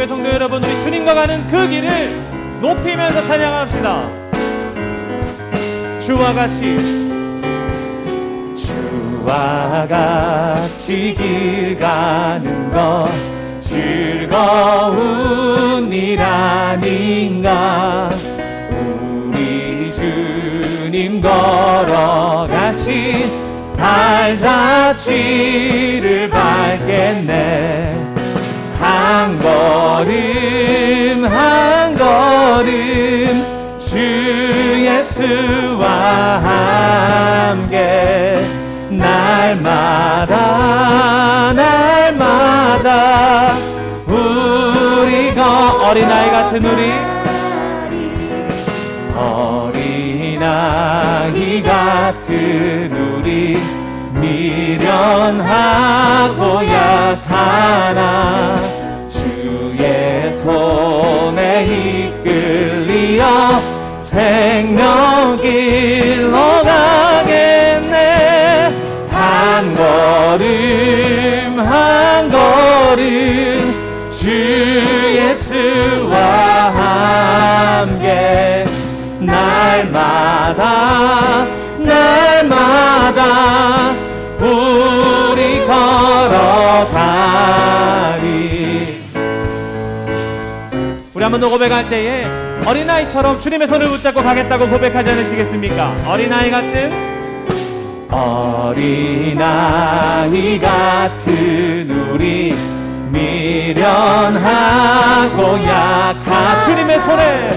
하나님교회 성도 여러분 우리 주님과 가는 그 길을 높이면서 찬양합시다. 주와 같이. 주와 같이 길 가는 것 즐거운 일 아닌가 우리 주님 걸어가신 발자취를 밟겠네 한 걸음 한 걸음 주 예수와 함께 날마다 날마다 우리가 어린아이 같은 우리 어린아이 같은 우리 미련하고 약하나 더 고백할 때에 어린아이처럼 주님의 손을 붙잡고 가겠다고 고백하지 않으시겠습니까? 어린아이 같은 어린아이 같은 우리 미련하고 약한 주님의 손에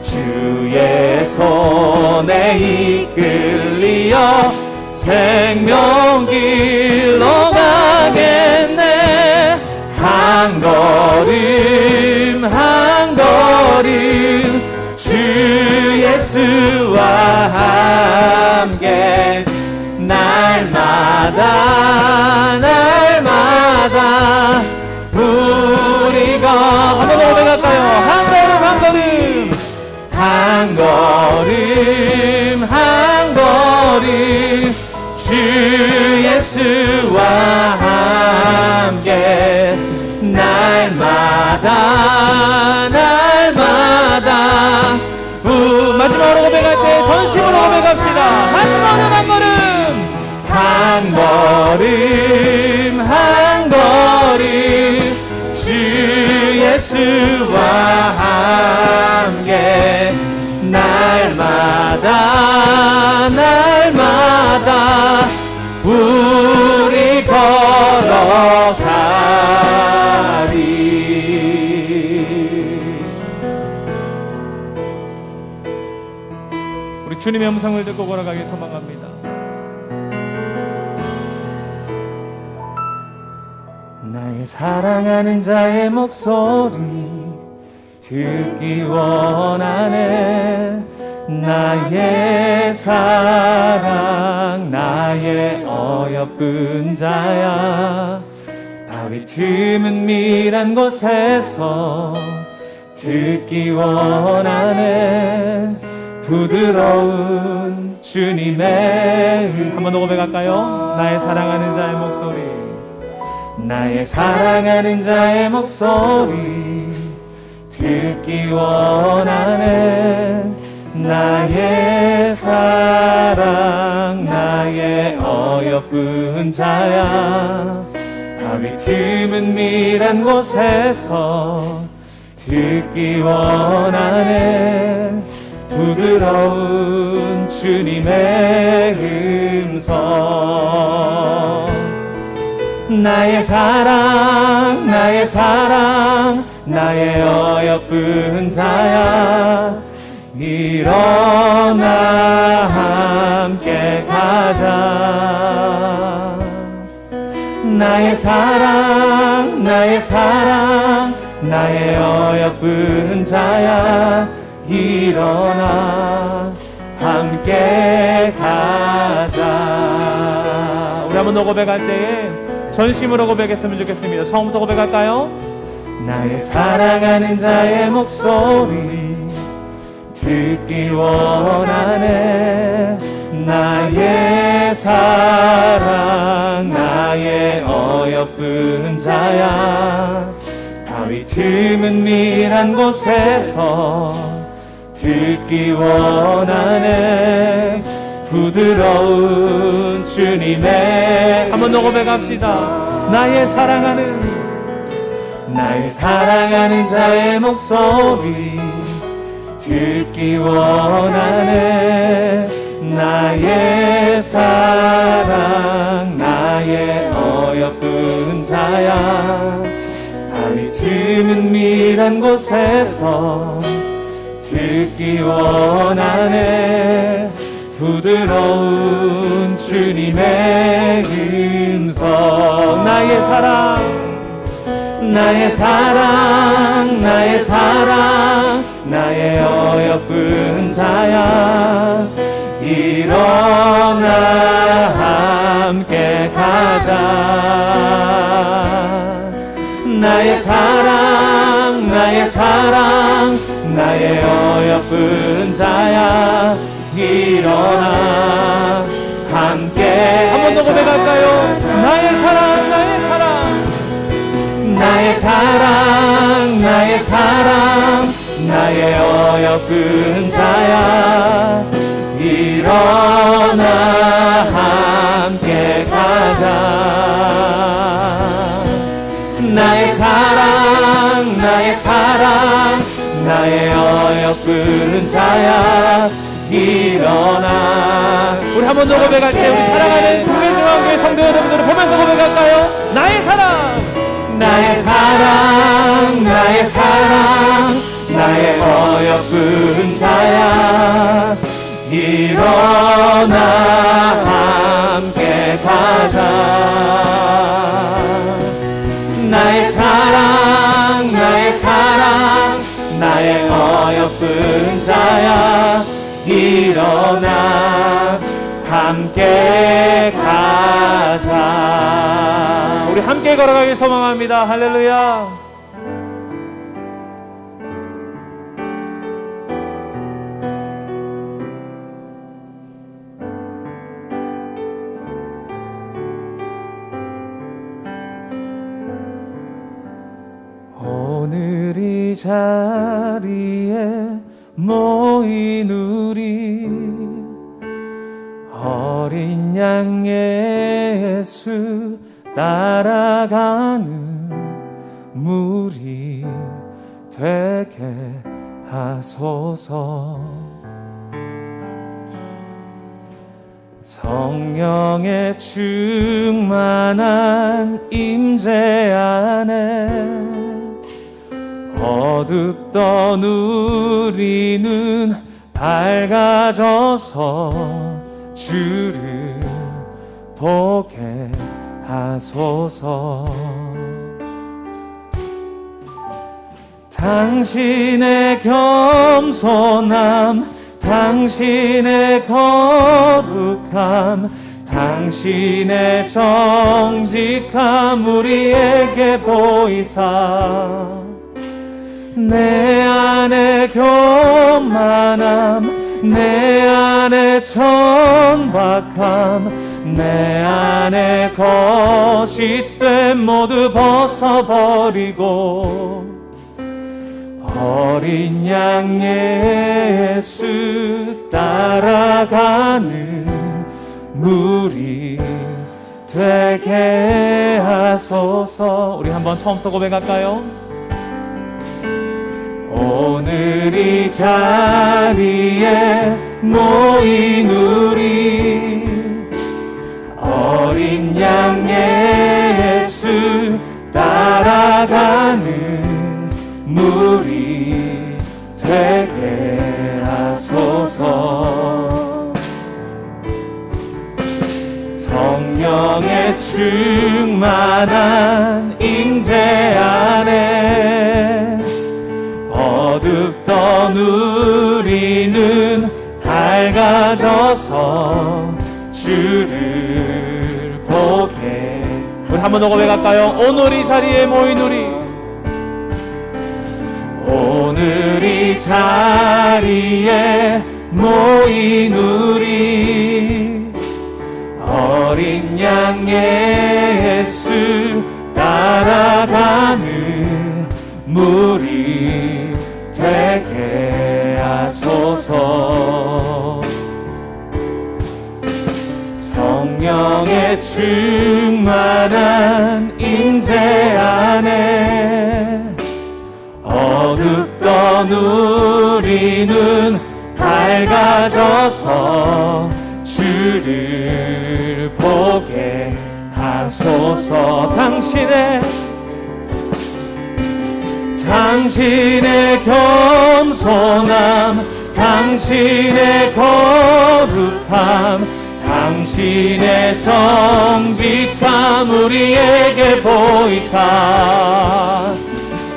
주의 손에 이끌리어 생명길로 가겠네 한 걸음 예 고백할 때 전심으로 고백합시다. 한 걸음 한 걸음. 한 걸음 한 걸음. 주 예수와 주님의 음성을 듣고 걸어가길 소망합니다. 나의 사랑하는 자의 목소리 듣기 원하네. 나의 사랑 나의 어여쁜 자야. 바위 틈은 밀한 곳에서 듣기 원하네 부드러운 주님의 음한번더 고백할까요? 나의 사랑하는 자의 목소리. 나의 사랑하는 자의 목소리. 듣기 원하네 나의 사랑. 나의 어여쁜 자야. 바위 틈은 밀한 곳에서 듣기 원하네 부드러운 주님의 음성. 나의 사랑 나의 사랑 나의 어여쁜 자야. 일어나 함께 가자. 나의 사랑 나의 사랑 나의 어여쁜 자야 일어나 함께 가자. 우리 한번 더 고백할 때에 전심으로 고백했으면 좋겠습니다. 처음부터 고백할까요? 나의 사랑하는 자의 목소리 듣기 원하네. 나의 사랑 나의 어여쁜 자야. 바위 틈은 밀한 곳에서 듣기 원하네. 부드러운 주님의 한번 더 고백합시다. 나의 사랑하는 나의 사랑하는 자의 목소리. 듣기 원하네. 나의 사랑 나의 어여쁜 자야. 바위 틈은 밀한 곳에서 듣기 원하네. 부드러운 주님의 음성. 나의 사랑 나의 사랑 나의 사랑 나의 어여쁜 자야. 일어나 함께 가자. 나의 사랑 나의 사랑 나의 어여쁜 자야 일어나. 함께 한 번 더 고백할까요? 나의 사랑, 나의 사랑. 나의 사랑 나의 사랑. 나의 어여쁜 자야 일어나. 함께 가자. 나의 사랑 나의 사랑 나의 어여쁜 자야 일어나 우리 한 번 더 고백할 때 우리 사랑하는 국회중앙교회 성도 여러분들을 보면서 고백할까요? 나의 사랑. 나의 사랑 나의 사랑 나의 어여쁜 자야 일어나 함께 가자 함께 가자 우리 함께 걸어가길 소망합니다. 할렐루야. 오늘 이 자리에 우 예수 따라가는 무리 되게 하소서. 성령의 충만한 임재 안에 어둡던 우리는 밝아져서 주를 보게 하소서? 당신의 겸손함 당신의 거룩함 당신의 정직함 우리에게 보이사. 내 안에 교만함 내 안에 천박함 내 안에 거짓됨 모두 벗어버리고 어린 양 예수 따라가는 무리 되게 하소서 우리 한번 처음부터 고백할까요? 오늘 이 자리에 모인 우리 따라가는 무리 되게 하소서. 성령의 충만한 임재 안에 어둡던 우리는 밝아져서 주를 한번 더 고백할까요? 오늘 이 자리에 모인 우리 오늘 이 자리에 모인 우리 어린 양 예수 따라가는 무리 택 충만한 임재 안에 어둡던 우리는 밝아져서 주를 보게 하소서. 당신의 당신의 겸손함 당신의 거룩함 당신의 정직함 우리에게 보이사.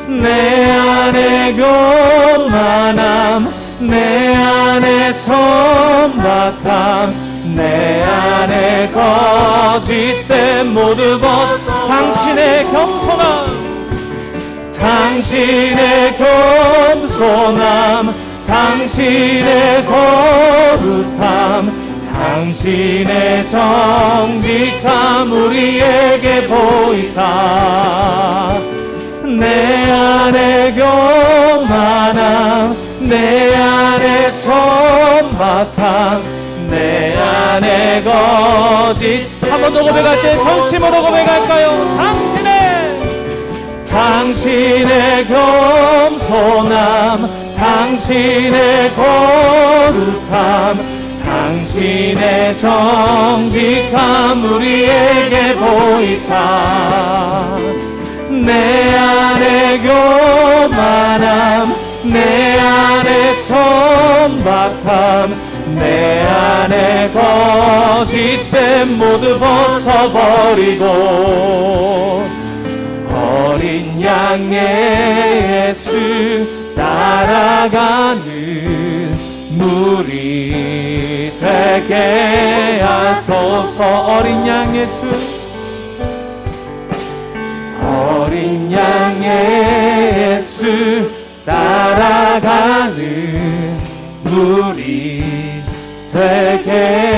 내 안에 교만함 내 안에 천박함 내 안에 거짓됨 모두 벗어 당신의 겸손함 당신의 겸손함 당신의 거룩함 당신의 정직함 우리에게 보이사. 내 안에 교만함 내 안에 천박함 내 안에 거짓 한 번 더 고백할 때 전심으로 고백할까요? 당신의! 당신의 겸손함 당신의 거룩함 당신의 정직함 우리에게 보이사. 내 안에 교만함 내 안에 천박함 내 안에 거짓됨 모두 벗어버리고 어린 양의 예수 따라가는 무리 되게 하소서 어린 양 예수. 어린 양의 예수 따라가는 무리 되게